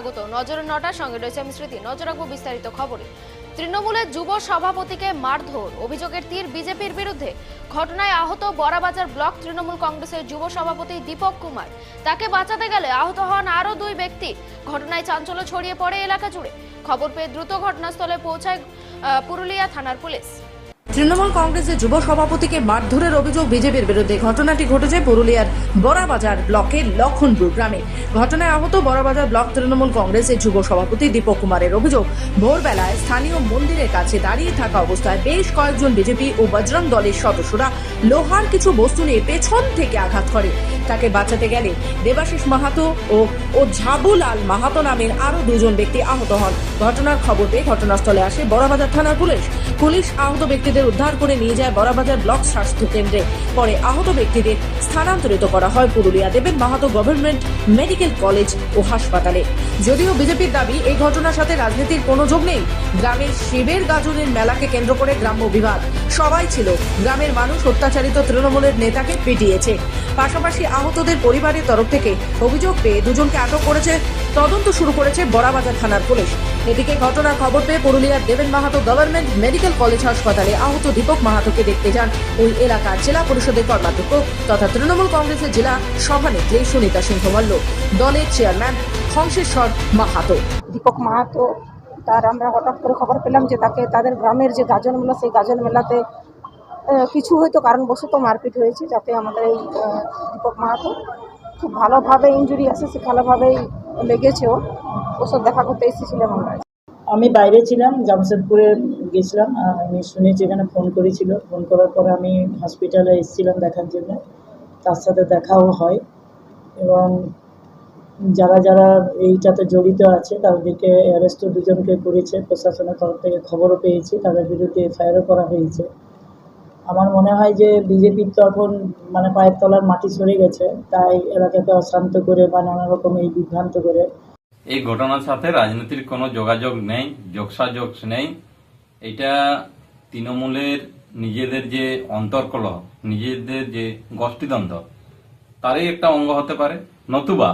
স্বাগত। নজরের নটার সঙ্গে রয়েছে আমি স্মৃতি নজর রাখব বিস্তারিত খবরে। তৃণমূলের যুব সভাপতিকে মারধর। অভিযোগের তীর বিজেপির বিরুদ্ধে। ঘটনায় আহত বড়াবাজার ব্লক তৃণমূল কংগ্রেসের যুব সভাপতি দীপক কুমার। তাকে বাঁচাতে গেলে আহত হন আরও দুই ব্যক্তি। ঘটনায় চাঞ্চল্য ছড়িয়ে পড়ে এলাকা জুড়ে। খবর পেয়ে দ্রুত ঘটনাস্থলে পৌঁছায় পুরুলিয়া থানার পুলিশ। তৃণমূল কংগ্রেসের যুব সভাপতিকে মারধরের অভিযোগ বিজেপির বিরুদ্ধে। ঘটনাটি ঘটেছে পুরুলিয়ার বড়াবাজার ব্লকের লক্ষণপুর গ্রামে। ঘটনায় আহত বড়াবাজার ব্লক তৃণমূল কংগ্রেসের যুব সভাপতি দীপক কুমারের অভিযোগ, ভোরবেলায় স্থানীয় মন্দিরের কাছে দাঁড়িয়ে থাকা অবস্থায় বেশ কয়েকজন বিজেপি ও বজরং দলের সদস্যরা লোহার কিছু বস্তু নিয়ে পেছন থেকে আঘাত করে। তাকে বাঁচাতে গেলে দেবাশিস মাহাতো ও ও ঝাবুলাল মাহাতো নামের আরও দুজন ব্যক্তি আহত হন। ঘটনার খবর পেয়ে ঘটনাস্থলে আসে বড়াবাজার থানার পুলিশ। পুলিশ আহত ব্যক্তিদের উদ্ধার করে নিয়ে যায় বড়াবাজার ব্লক স্বাস্থ্য কেন্দ্রে। পরে আহত ব্যক্তিদের স্থানান্তরিত করা হয় Purulia Deben Mahato government medical college ও হাসপাতালে। যদিও বিজেপির দাবি, এই ঘটনার সাথে রাজনীতির কোনো যোগ নেই। গ্রামের শিবের গাজনের মেলাকে কেন্দ্র করে গ্রাম্য বিভাগ সবাই ছিল। গ্রামের মানুষ অত্যাচারিত তৃণমূলের নেতাকে পিটিয়েছে। পাশাপাশি আহতদের পরিবারের তরফ থেকে অভিযোগ পেয়ে দুজনকে আটক করেছে তদন্ত শুরু করেছে বড়াবাজার থানার পুলিশ। এদিকে ঘটনার খবর পেয়ে পুরুলিয়ার দেবেন মাহাতো গভর্নমেন্ট মেডিকেল কলেজ হাসপাতালে আহত দীপক মাহাতোকে দেখতে যান ওই এলাকার জেলা পরিষদের কর্মাধ্যক্ষ তথা তৃণমূল কংগ্রেসের জেলা সভানেত্রী সুনিতা সিংহ মল্ল দলের চেয়ারম্যান হংসেশ্বর মাহাতো। দীপক মাহাতো, তার আমরা হঠাৎ করে খবর পেলাম যে তাকে তাদের গ্রামের যে গাজন মেলা সেই গাজন মেলাতে কিছু হয়তো কারণবশত মারপিট হয়েছে যাতে আমাদের এই দীপক মাহাতো খুব ভালোভাবে ইঞ্জুরি আছে সে ভালোভাবেই লেগেছে ওর ওসব দেখা করতে এসেছিলাম আমরা। আমি বাইরে ছিলাম, জামশেদপুরে গেছিলাম আমি শুনেছি এখানে ফোন করেছিল। ফোন করার পরে আমি হসপিটালে এসেছিলাম দেখার জন্য। তার সাথে দেখাও হয়। এবং যারা যারা এইটাতে জড়িত আছে, তাদেরকে অ্যারেস্টও দুজনকে করেছে। প্রশাসনের তরফ থেকে খবরও পেয়েছি। তাদের বিরুদ্ধে এফআইআরও করা হয়েছে। আমার মনে হয় যে বিজেপির তো এখন মানে পায়ের তলার মাটি সরে গেছে, তাই এলাকাকে অশান্ত করে বা নানা রকম এই বিভ্রান্ত করে। এই ঘটনার সাথে রাজনীতির কোনো যোগাযোগ নেই, যোগসাযোগ নেই। এটা তৃণমূলের নিজেদের যে অন্তর্কলহ, নিজেদের যে গোষ্ঠীদ্বন্দ্ব, তারই একটা অঙ্গ হতে পারে। নতুবা,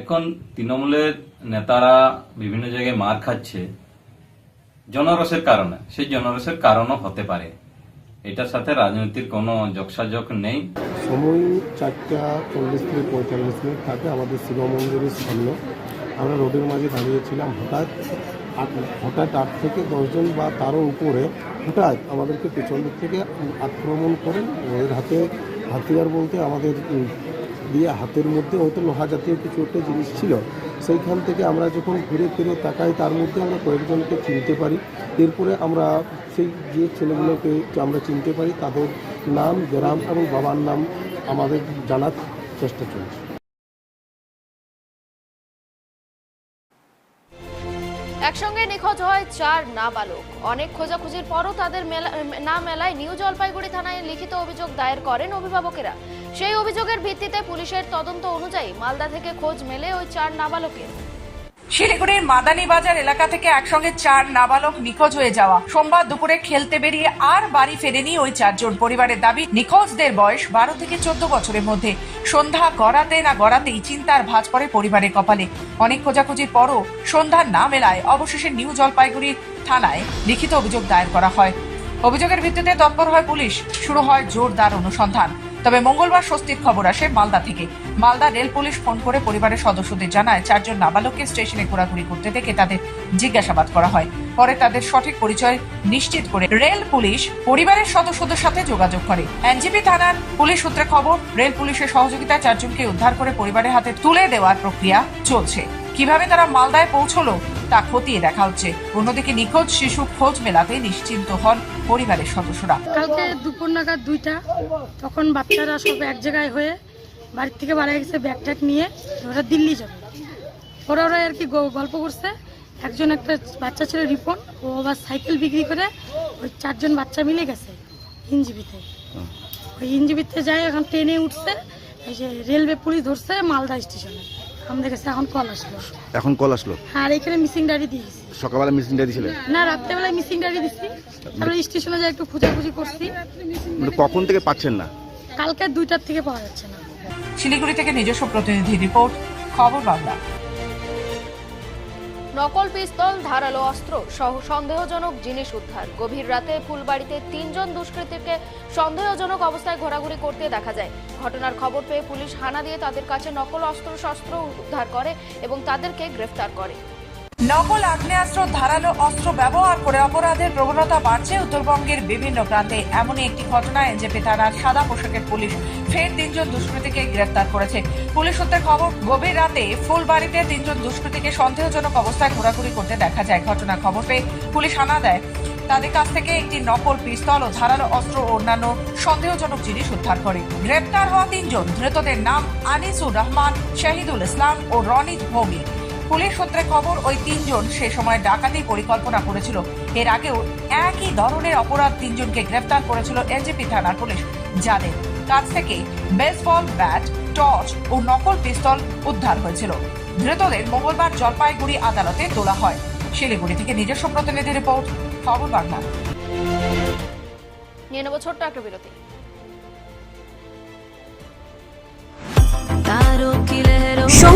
এখন তৃণমূলের নেতারা বিভিন্ন জায়গায় মার খাচ্ছে জনরসের কারণে। সেই জনরসের কারণও হতে পারে। এটার সাথে রাজনীতির কোনো যোগসাযোগ নেই। সময় চারটা চল্লিশ থেকে পঁয়তাল্লিশ মিনিট থাকে আমাদের শিব মন্দিরের সামনে। আমরা রোডের মাঝে দাঁড়িয়েছিলাম হঠাৎ হঠাৎ আট থেকে দশজন বা তারও উপরে হঠাৎ আমাদেরকে পেছন দিক থেকে আক্রমণ করেন ওদের হাতে হাতিয়ার বলতে আমাদের দিয়ে হাতের মধ্যে হয়তো লোহা জাতীয় কিছু একটা জিনিস ছিল। সেইখান থেকে আমরা যখন ঘুরে ফিরে তাকাই, তার মধ্যে আমরা কয়েকজনকে চিনতে পারি। এরপরে আমরা সেই যে ছেলেগুলোকে আমরা চিনতে পারি, তাদের নাম, গ্রাম এবং বাবার নাম আমাদের জানার চেষ্টা চলছে। একসঙ্গে নিখোঁজ হয় চার নাবালক। অনেক খোঁজাখুঁজির পরও তাদের না মেলায় নিউ জলপাইগুড়ি থানায় লিখিত অভিযোগ দায়ের করেন অভিভাবকেরা। সেই অভিযোগের ভিত্তিতে পুলিশের তদন্ত অনুযায়ী মালদা থেকে খোঁজ মেলে ওই চার নাবালকের। শিলিগুড়ির মাদানী বাজার এলাকা থেকে একসঙ্গে চার নাবালক নিখোঁজ হয়ে যাওয়া। সোমবার দুপুরে খেলতে বেরিয়ে আর বাড়ি ফেরেনি ওই চারজন। পরিবারের দাবি, নিখোঁজদের বয়স বারো থেকে চোদ্দ বছরের মধ্যে। সন্ধ্যা গড়াতে না গড়াতেই চিন্তার ভাঁজ পড়ে পরিবারের কপালে। অনেক খোঁজাখুঁজির পরও সন্ধ্যা না মেলায় অবশেষে নিউ জলপাইগুড়ি থানায় লিখিত অভিযোগ দায়ের করা হয়। অভিযোগের ভিত্তিতে তৎপর হয় পুলিশ। শুরু হয় জোরদার অনুসন্ধান। তবে মঙ্গলবার স্বস্তির খবর আসে মালদা থেকে। মালদা রেল পুলিশ ফোন করে পরিবারের সদস্যদের জানায়, চারজন নাবালককে স্টেশনে ঘোরাঘুরি করতে দেখে তাদের জিজ্ঞাসাবাদ করা হয়। পরে তাদের সঠিক পরিচয় নিশ্চিত করে রেল পুলিশ পরিবারের সদস্যদের সাথে যোগাযোগ করে। এনজিপি থানার পুলিশ সূত্রে খবর, রেল পুলিশের সহযোগিতায় চারজনকে উদ্ধার করে পরিবারের হাতে তুলে দেওয়ার প্রক্রিয়া চলছে। কীভাবে তারা মালদায় পৌঁছলো তা খতিয়ে দেখা হচ্ছে। অন্যদিকে নিখোঁজ শিশু খোঁজ মেলাতে নিশ্চিন্ত হন পরিবারের সদস্যরা। কালকে দুপুর নাগাদ দুইটা তখন বাচ্চারা সব এক জায়গায় হয়ে বাড়ির থেকে বাড়ি গেছে ব্যাগ ট্যাগ নিয়ে ওরা দিল্লি যাবে। ওরা ওরা আর কি গ- গল্প করছে। একজন একটা বাচ্চা ছিল রিপন ও আবার সাইকেল বিক্রি করে ওই চারজন বাচ্চা মিলে গেছে ইনজিবিতে ওই ইনজিবিতে যাই এখন ট্রেনে উঠছে এই যে রেলওয়ে পুলিশ ধরছে মালদা স্টেশনে। আমাদের কাছে এখন কল আসলো। এখন কল আসলো? আর এখানে মিসিং ডায়েরি দিয়েছি। সকালবেলা মিসিং ডায়েরি ছিল? না রাত্রেবেলায় মিসিং ডায়েরি দিছি তারপরে স্টেশনে যাই একটু খোঁজাখুঁজি করছি। মানে কখন থেকে পাচ্ছেন না? কালকে দুইটার থেকে পাওয়া যাচ্ছে না। শিলিগুড়ি থেকে নিজস্ব প্রতিনিধি রিপোর্ট খবর বাংলা। নকল পিস্তল, ধারালো অস্ত্র সহ সন্দেহজনক জিনিস উদ্ধার। গভীর রাতে ফুলবাড়িতে তিনজন দুষ্কৃতীকে সন্দেহজনক অবস্থায় ঘোরাঘুরি করতে দেখা যায়। ঘটনার খবর পেয়ে পুলিশ হানা দিয়ে তাদের কাছে নকল অস্ত্র শস্ত্র উদ্ধার করে এবং তাদেরকে গ্রেফতার করে। নকল আগ্নেয়াস্ত্র, ধারালো অস্ত্র ব্যবহার করে অপরাধের প্রবণতা বাড়ছে উত্তরবঙ্গের বিভিন্ন প্রান্তে। এমনই একটি ঘটনায় এনজেপি থানার সাদা পোশাকের পুলিশ ফের তিনজন দুষ্কৃতীকে গ্রেফতার করেছে। পুলিশ সূত্রে খবর, গভীর রাতে ফুলবাড়িতে তিনজন দুষ্কৃতীকে সন্দেহজনক অবস্থায় ঘোরাঘুরি করতে দেখা যায়। ঘটনার খবর পেয়ে পুলিশ হানা দেয়। তাদের কাছ থেকে একটি নকল পিস্তল ও ধারালো অস্ত্র ও অন্যান্য সন্দেহজনক জিনিস উদ্ধার করে। গ্রেপ্তার হওয়া তিনজন, ধৃতদের নাম আনিসুর রহমান, শাহিদুল ইসলাম ও রনিত ভৌমিক। পুলিশ সূত্রে খবর, ওই তিনজন সে সময় ডাকাতি পরিকল্পনা করেছিল। এর আগেও একই ধরনের অপরাধ তিনজনকে গ্রেফতার করেছিল এনজেপি থানার পুলিশ। যাদের কাছ থেকে বেসবল, ব্যাট, টর্চ ও নকল পিস্তল উদ্ধার হয়েছিল। ধৃতদের মঙ্গলবার জলপাইগুড়ি আদালতে তোলা হয়। শিলিগুড়ি থেকে নিজস্ব প্রতিনিধি রিপোর্ট, খবর বাংলা। নিয়ে নেব ছোট্ট একটা বিরতি।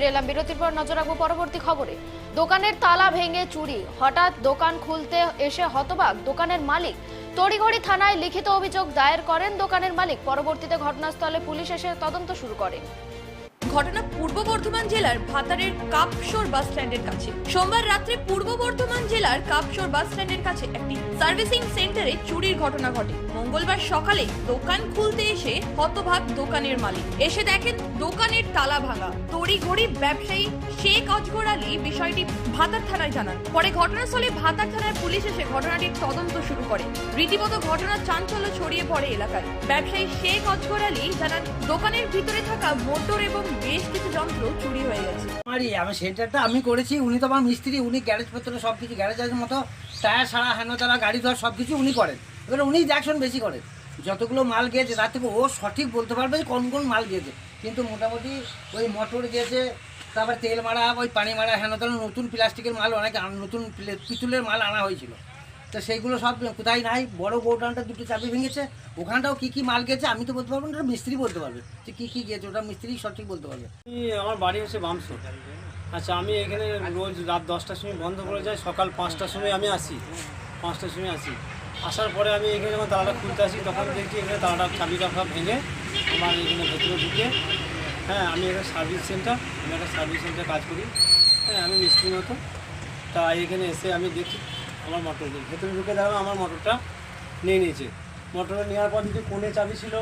ফিরে এলাম বিরতির পর নজর রাখব পরবর্তী খবরে। দোকানের তালা ভেঙে চুরি। হঠাৎ দোকান খুলতে এসে হতবাক দোকানের মালিক। তড়িঘড়ি থানায় লিখিত অভিযোগ দায়ের করেন দোকানের মালিক। পরবর্তীতে ঘটনাস্থলে পুলিশ এসে তদন্ত শুরু করে। ঘটনা পূর্ব বর্ধমান জেলার ভাতারের কাপশোর বাস স্ট্যান্ডের কাছে। সোমবার রাত্রে পূর্ব বর্ধমান জেলার কাপশোর বাস স্ট্যান্ডের কাছে একটি সার্ভিসিং সেন্টারে চুরির ঘটনা ঘটে। মঙ্গলবার সকালে দোকান খুলতে এসে হতভাগ দোকানের মালিক। এসে দেখেন দোকানের তালা ভাঙা। তড়িঘড়ি ব্যবসায়ী শেখ অজগর আলী বিষয়টি ভাতার থানায় জানান। পরে ঘটনাস্থলে ভাতার থানার পুলিশ এসে ঘটনাটির তদন্ত শুরু করে। রীতিমতো ঘটনার চাঞ্চল্য ছড়িয়ে পড়ে এলাকায়। ব্যবসায়ী শেখ অজগর আলী জানান, দোকানের ভিতরে থাকা মোটর এবং বেশ কিছু যন্ত্র চুরি হয়ে গেছে। আমারই আমি সেন্টারটা আমি করেছি, উনি তো আমার মিস্ত্রি, উনি গ্যারেজ পত্র সব কিছু গ্যারেজের মতো টায়ার সারা হেন তারা গাড়ি ধর সব কিছু উনি করেন। এবার উনি অ্যাকশন বেশি করেন, যতগুলো মাল গিয়েছে, তার থেকে ও সঠিক বলতে পারবে যে কোন কোন মাল গিয়েছে। কিন্তু মোটামুটি ওই মোটর গিয়েছে, তারপর তেল মারা, ওই পানি মারা, হেন তেন নতুন প্লাস্টিকের মাল অনেক নতুন পিতলের মাল আনা হয়েছিল। তো সেইগুলো সব কোথায় নাই, বড় গোডাউনটা দুটো চাবি ভেঙেছে, ওখানটাও কী কী মাল গেছে আমি তো বলতে পারব না মিস্ত্রি বলতে পারবে যে কী কী গেছে ওটা মিস্ত্রি সঠিক বলতে পারবে। আমি, আমার বাড়ি হচ্ছে বামসো আচ্ছা আমি এখানে রোজ রাত দশটার সময় বন্ধ করে যাই, সকাল পাঁচটার সময় আমি আসি। পাঁচটার সময় আসি। আসার পরে আমি এখানে যখন তালাটা খুলতে আসি, তখন দেখছি এখানে তালাটা চাবি রাখা ভেঙে আমার এখানে ভেতরে ঢুকে হ্যাঁ আমি একটা সার্ভিস সেন্টার আমি একটা সার্ভিস সেন্টার কাজ করি। হ্যাঁ আমি মিস্ত্রি মতো। তা এখানে এসে আমি দেখি আমার মোটর ভেতরে ঢুকে দেখলাম আমার মোটরটা নিয়ে নিয়েছে। মোটরে নেওয়ার পর যদি কোণে চাবি ছিল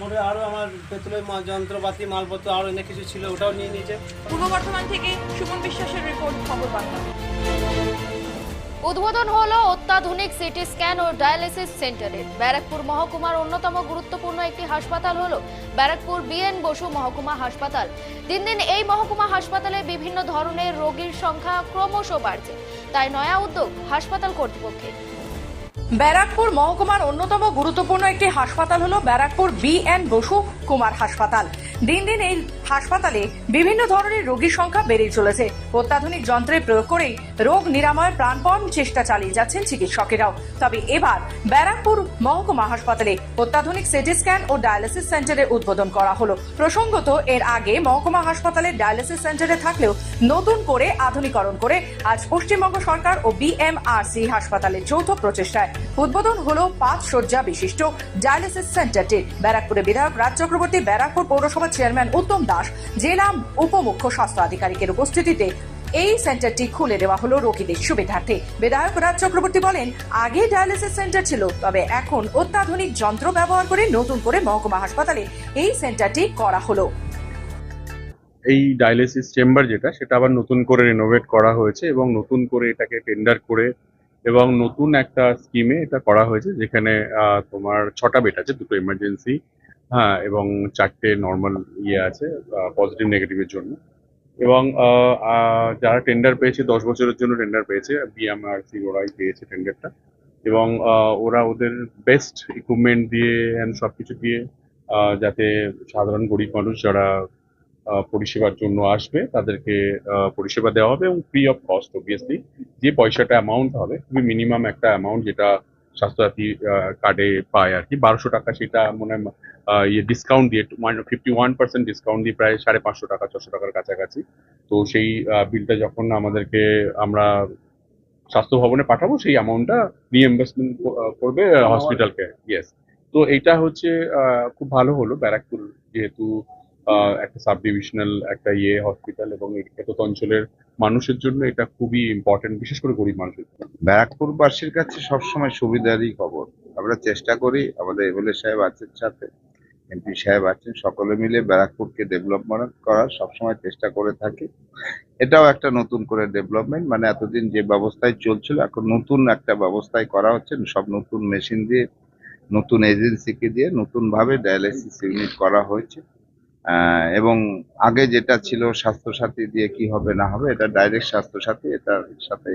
মোটরে আরও আমার পেতলের যন্ত্রপাতি, মালপত্র আরও অনেক কিছু ছিল, ওটাও নিয়ে নিয়েছে। পূর্ব বর্ধমান থেকে সুমন বিশ্বাসের রিপোর্ট খবর বাংলা উদ্বোধন হলো অত্যাধুনিক সিটি স্ক্যান ও ডায়ালিসিস সেন্টারের। ব্যারাকপুর মহকুমার অন্যতম গুরুত্বপূর্ণ একটি হাসপাতাল হলো ব্যারাকপুর বিএন বসু মহকুমা হাসপাতাল। দিন দিন এই মহকুমা হাসপাতালে বিভিন্ন ধরনের রোগীর সংখ্যা ক্রমশ বাড়ছে। তাই নয়া উদ্যোগ হাসপাতাল কর্তৃপক্ষের। ব্যারাকপুর মহকুমার অন্যতম গুরুত্বপূর্ণ একটি হাসপাতাল হলো ব্যারাকপুর বি এন বসু কুমার হাসপাতাল। দিন দিন এই হাসপাতালে বিভিন্ন ধরনের রোগীর সংখ্যা বেড়েই চলেছে। অত্যাধুনিক যন্ত্রের প্রয়োগ করেই রোগ নিরাময়ের প্রাণপণ চেষ্টা চালিয়ে যাচ্ছেন চিকিৎসকেরাও। তবে এবার ব্যারাকপুর মহকুমা হাসপাতালে অত্যাধুনিক সিটি স্ক্যান ও ডায়ালিসিস সেন্টারের উদ্বোধন করা হলো। প্রসঙ্গত, এর আগে মহকুমা হাসপাতালের ডায়ালিসিস সেন্টারে থাকলেও নতুন করে আধুনিকরণ করে আজ পশ্চিমবঙ্গ সরকার ও বিএমআরসি হাসপাতালের যৌথ প্রচেষ্টায় উদ্বোধন হলো পাঁচ শয্যা বিশিষ্ট ডায়ালিসিস সেন্টারটির। ব্যারাকপুরের বিধায়ক রাজ চক্রবর্তী, ব্যারাকপুর পৌরসভার চেয়ারম্যান উত্তম দাস। জেলা উপমুখ্য স্বাস্থ্য আধিকারিকের উপস্থিতিতে এই সেন্টারটি খুলে দেওয়া হলো রোগীদের সুবিধার্থে। বিধায়ক রাজ চক্রবর্তী বলেন, আগে ডায়ালিসিস সেন্টার ছিল, তবে এখন অত্যাধুনিক যন্ত্র ব্যবহার করে নতুন করে মহকুমা হাসপাতালে এই সেন্টারটি করা হলো। এই ডায়ালিসিস চেম্বার যেটা, সেটা আবার নতুন করে রেনোভেট করা হয়েছে এবং নতুন করে এটাকে টেন্ডার করে এবং নতুন একটা স্কিমে এটা করা হয়েছে, যেখানে তোমার ছটা বেড আছে, দুটো এমার্জেন্সি হ্যাঁ এবং চারটে নর্মাল ইয়ে আছে পজিটিভ নেগেটিভের জন্য। এবং যারা টেন্ডার পেয়েছে, দশ বছরের জন্য টেন্ডার পেয়েছে বিএমআরসি ওরাই পেয়েছে টেন্ডারটা এবং ওরা ওদের বেস্ট ইকুইপমেন্ট দিয়ে অ্যান্ড সব কিছু দিয়ে যাতে সাধারণ গরিব মানুষ যারা পরিষেবার জন্য আসবে, তাদেরকে পরিষেবা দেওয়া হবে এবং ফ্রি অফ কস্ট অবভিয়াসলি যে পয়সাটা অ্যামাউন্ট হবে, খুবই মিনিমাম একটা অ্যামাউন্ট যেটা স্বাস্থ্যসাথী কার্ডে পায় আর কি। বারোশো টাকা সেটা মনে হয় ইয়ে ডিসকাউন্ট দিয়ে ফিফটি ওয়ান পার্সেন্ট ডিসকাউন্ট দিয়ে প্রায় সাড়ে পাঁচশো টাকা ছশো টাকার কাছাকাছি। তো সেই বিলটা যখন আমাদেরকে আমরা স্বাস্থ্য ভবনে পাঠাবো সেই অ্যামাউন্টটা রিএম্বার্সমেন্ট করবে হসপিটালকে ইয়েস তো এইটা হচ্ছে আহ, খুব ভালো হলো ব্যারাকপুর যেহেতু একটা সাব ডিভিশনাল একটা ইয়ে হসপিটাল এবং এত অঞ্চলের মানুষের জন্য এটা খুবই ইম্পর্টেন্ট বিশেষ করে গরিব মানুষের জন্য। ব্যারাকপুরবাসীর কাছে সবসময় সুবিধারই খবর। আমরা চেষ্টা করি, আমাদের এমএলএ সাহেব আছেন সাথে এমপি সাহেব আছেন, সকলে মিলে ব্যারাকপুরকে ডেভেলপমেন্ট করার সবসময় চেষ্টা করে থাকি। এটাও একটা নতুন করে ডেভেলপমেন্ট মানে এতদিন যে ব্যবস্থায় চলছিল, এখন নতুন একটা ব্যবস্থায় করা হচ্ছে, সব নতুন মেশিন দিয়ে, নতুন এজেন্সিকে দিয়ে নতুন ভাবে ডায়ালিসিস ইউনিট করা হয়েছে। এবং আগে যেটা ছিল স্বাস্থ্যসাথী দিয়ে কি হবে না হবে এটা ডাইরেক্ট স্বাস্থ্যসাথী এটার সাথে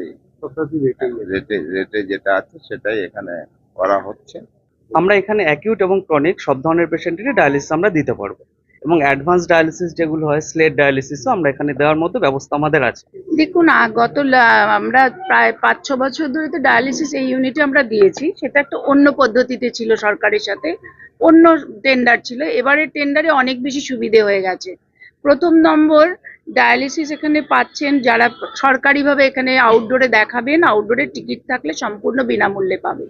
রেটে রেটে যেটা আছে সেটাই এখানে করা হচ্ছে। আমরা এখানে অ্যাকিউট এবং ক্রনিক সব ধরনের পেশেন্টেরই ডায়ালিসিস আমরা দিতে পারব। এবং অ্যাডভান্স ডায়ালিসিস যেগুলো হয় স্লেট ডায়ালিসিসও আমরা এখানে দেওয়ার মতো ব্যবস্থা আমাদের আছে। দেখুন গত আমরা প্রায় পাঁচ ছ বছর ধরে তো ডায়ালিসিস এই ইউনিটে আমরা দিয়েছি। সেটা একটা অন্য পদ্ধতিতে ছিল সরকারের সাথে। অন্য টেন্ডার ছিল। এবারে টেন্ডারে অনেক বেশি সুবিধে হয়ে গেছে। প্রথম নম্বর ডায়ালিসিস এখানে পাচ্ছেন যারা সরকারিভাবে এখানে আউটডোরে দেখাবেন আউটডোরে টিকিট থাকলে সম্পূর্ণ বিনামূল্যে পাবেন।